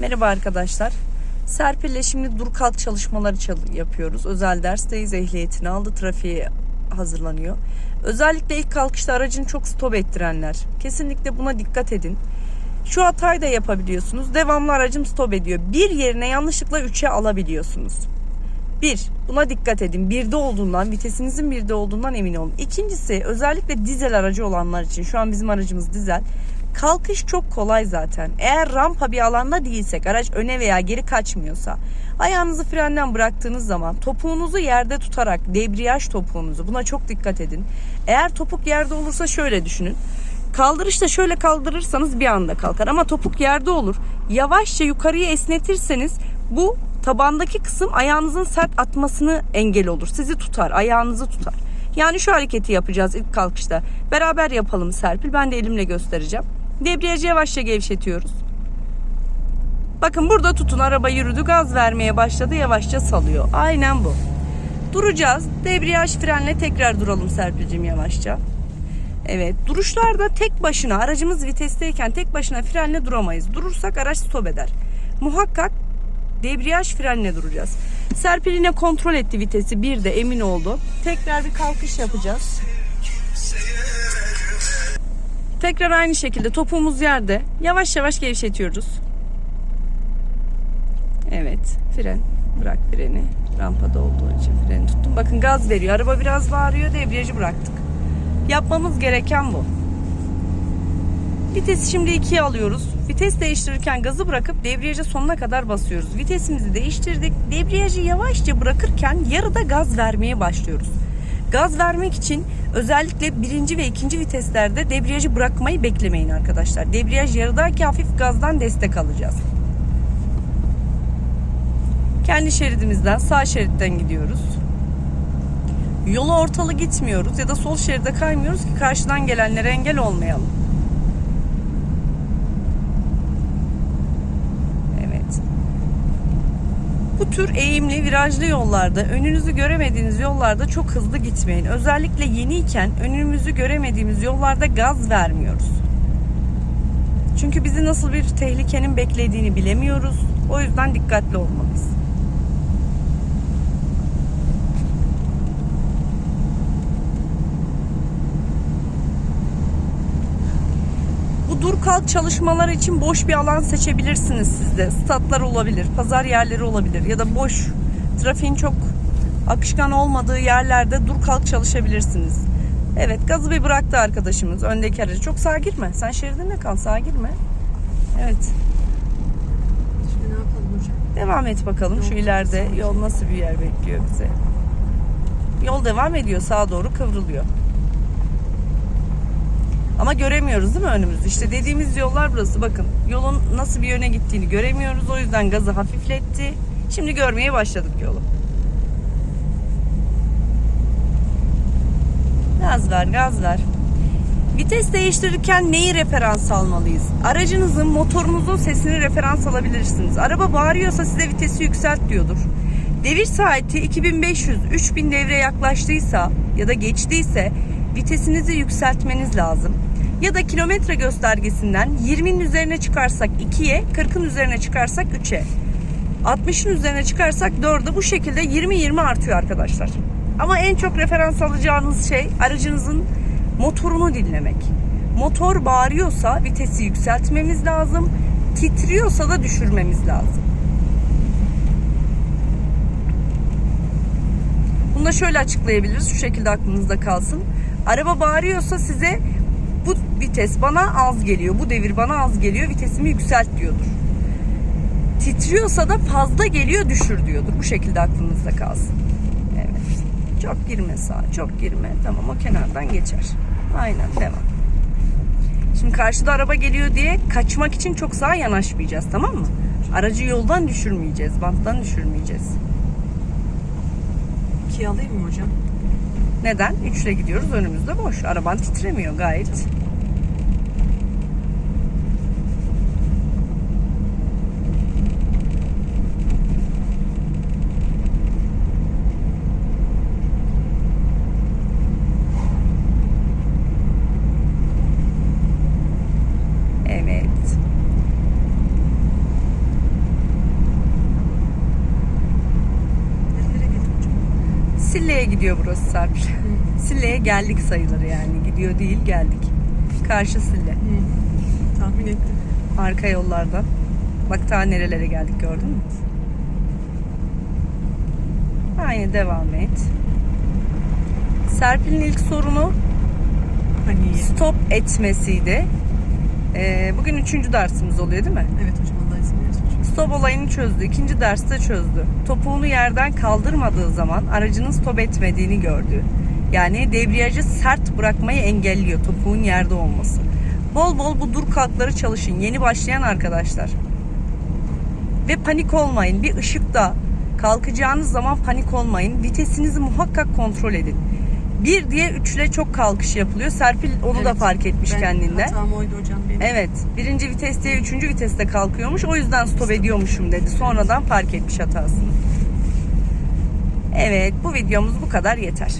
Merhaba arkadaşlar. Serpil'le şimdi dur kalk çalışmaları çal- yapıyoruz. Özel dersteyiz. Ehliyetini aldı. Trafiğe hazırlanıyor. Özellikle ilk kalkışta aracını çok stop ettirenler. Kesinlikle buna dikkat edin. Şu hatayı da yapabiliyorsunuz. Devamlı aracım stop ediyor. Bir yerine yanlışlıkla 3'e alabiliyorsunuz. Bir, buna dikkat edin. Birde olduğundan, vitesinizin birde olduğundan emin olun. İkincisi, özellikle dizel aracı olanlar için, şu an bizim aracımız dizel. Kalkış çok kolay zaten. Eğer rampa bir alanda değilsek, araç öne veya geri kaçmıyorsa, ayağınızı frenden bıraktığınız zaman topuğunuzu yerde tutarak, debriyaj topuğunuzu, buna çok dikkat edin. Eğer topuk yerde olursa şöyle düşünün. Kaldırışta şöyle kaldırırsanız bir anda kalkar ama topuk yerde olur. Yavaşça yukarıya esnetirseniz bu tabandaki kısım ayağınızın sert atmasını engel olur. Sizi tutar, ayağınızı tutar. Yani şu hareketi yapacağız ilk kalkışta. Beraber yapalım Serpil. Ben de elimle göstereceğim. Debriyajı yavaşça gevşetiyoruz. Bakın burada tutun araba yürüdü gaz vermeye başladı yavaşça salıyor. Aynen bu. Duracağız. Debriyaj frenle tekrar duralım Serpil'cim yavaşça. Evet duruşlarda tek başına aracımız vitesteyken tek başına frenle duramayız. Durursak araç stop eder. Muhakkak debriyaj frenle duracağız. Serpil yine kontrol etti vitesi bir de emin oldu. Tekrar bir kalkış yapacağız. Tekrar aynı şekilde topuğumuz yerde. Yavaş yavaş gevşetiyoruz. Evet fren. Bırak freni. Rampada olduğu için freni tuttum. Bakın gaz veriyor. Araba biraz bağırıyor. Debriyajı bıraktık. Yapmamız gereken bu. Vitesi şimdi ikiye alıyoruz. Vites değiştirirken gazı bırakıp debriyaja sonuna kadar basıyoruz. Vitesimizi değiştirdik. Debriyajı yavaşça bırakırken yarıda gaz vermeye başlıyoruz. Gaz vermek için özellikle birinci ve ikinci viteslerde debriyajı bırakmayı beklemeyin arkadaşlar. Debriyaj yarıdayken hafif gazdan destek alacağız. Kendi şeridimizden sağ şeritten gidiyoruz. Yolu ortalı gitmiyoruz ya da sol şeride kaymıyoruz ki karşıdan gelenlere engel olmayalım. Evet. Bu tür eğimli, virajlı yollarda, önünüzü göremediğiniz yollarda çok hızlı gitmeyin. Özellikle yeniyken önümüzü göremediğimiz yollarda gaz vermiyoruz. Çünkü bizi nasıl bir tehlikenin beklediğini bilemiyoruz. O yüzden dikkatli olmalıyız. Dur kalk çalışmaları için boş bir alan seçebilirsiniz siz de. Statlar olabilir, pazar yerleri olabilir ya da boş trafiğin çok akışkan olmadığı yerlerde dur kalk çalışabilirsiniz. Evet gazı bir bıraktı arkadaşımız öndeki aracı. Çok sağa girme. Sen şeridinde kal sağa girme. Evet. Şimdi ne yapalım hocam? Devam et bakalım şu ileride yol nasıl bir yer bekliyor bize. Yol devam ediyor sağa doğru kıvrılıyor. Ama göremiyoruz değil mi önümüzü? İşte dediğimiz yollar burası. Bakın yolun nasıl bir yöne gittiğini göremiyoruz. O yüzden gazı hafifletti. Şimdi görmeye başladık yolu. Gaz ver, gaz ver. Vites değiştirirken neyi referans almalıyız? Aracınızın, motorunuzun sesini referans alabilirsiniz. Araba bağırıyorsa size vitesi yükselt diyordur. Devir saati 2500-3000 devre yaklaştıysa ya da geçtiyse vitesinizi yükseltmeniz lazım. Ya da kilometre göstergesinden 20'nin üzerine çıkarsak 2'ye, 40'ın üzerine çıkarsak 3'e. 60'ın üzerine çıkarsak 4'e bu şekilde 20-20 artıyor arkadaşlar. Ama en çok referans alacağınız şey aracınızın motorunu dinlemek. Motor bağırıyorsa vitesi yükseltmemiz lazım. Titriyorsa da düşürmemiz lazım. Bunu da şöyle açıklayabiliriz. Şu şekilde aklınızda kalsın. Araba bağırıyorsa size vites bana az geliyor. Bu devir bana az geliyor. Vitesimi yükselt diyordur. Titriyorsa da fazla geliyor düşür diyordur. Bu şekilde aklınızda kalsın. Evet. Çok girme sağa. Çok girme. Tamam o kenardan geçer. Aynen devam. Şimdi karşıda araba geliyor diye kaçmak için çok sağa yanaşmayacağız tamam mı? Aracı yoldan düşürmeyeceğiz. Banttan düşürmeyeceğiz. İkiye alayım mı hocam? Neden? Üçle gidiyoruz önümüzde boş. Araban titremiyor gayet. Evet. Sille'ye gidiyor burası Serpil. Sille'ye geldik sayılır yani. Gidiyor değil geldik. Karşı Sille. Hı. Tahmin ettim. Arka yollardan. Bak ta nerelere geldik gördün mü? Aynı devam et. Serpil'in ilk sorunu Hani stop etmesiydi. Ee, bugün üçüncü dersimiz oluyor değil mi? Evet hocam Stop olayını çözdü. İkinci derste çözdü. Topuğunu yerden kaldırmadığı zaman aracının stop etmediğini gördü. Yani debriyajı sert bırakmayı engelliyor topuğun yerde olması. Bol bol bu dur kalkları çalışın. Yeni başlayan arkadaşlar. Ve panik olmayın. Bir ışıkta kalkacağınız zaman panik olmayın. Vitesinizi muhakkak kontrol edin. Bir diye üçle çok kalkış yapılıyor. Serpil onu da Evet. fark etmiş Ben- kendinden. Hatam oydu hocam benim. Evet. Birinci vites diye üçüncü viteste kalkıyormuş. O yüzden stop ediyormuşum dedi. Sonradan fark etmiş hatasını. Evet. Bu videomuz bu kadar yeter.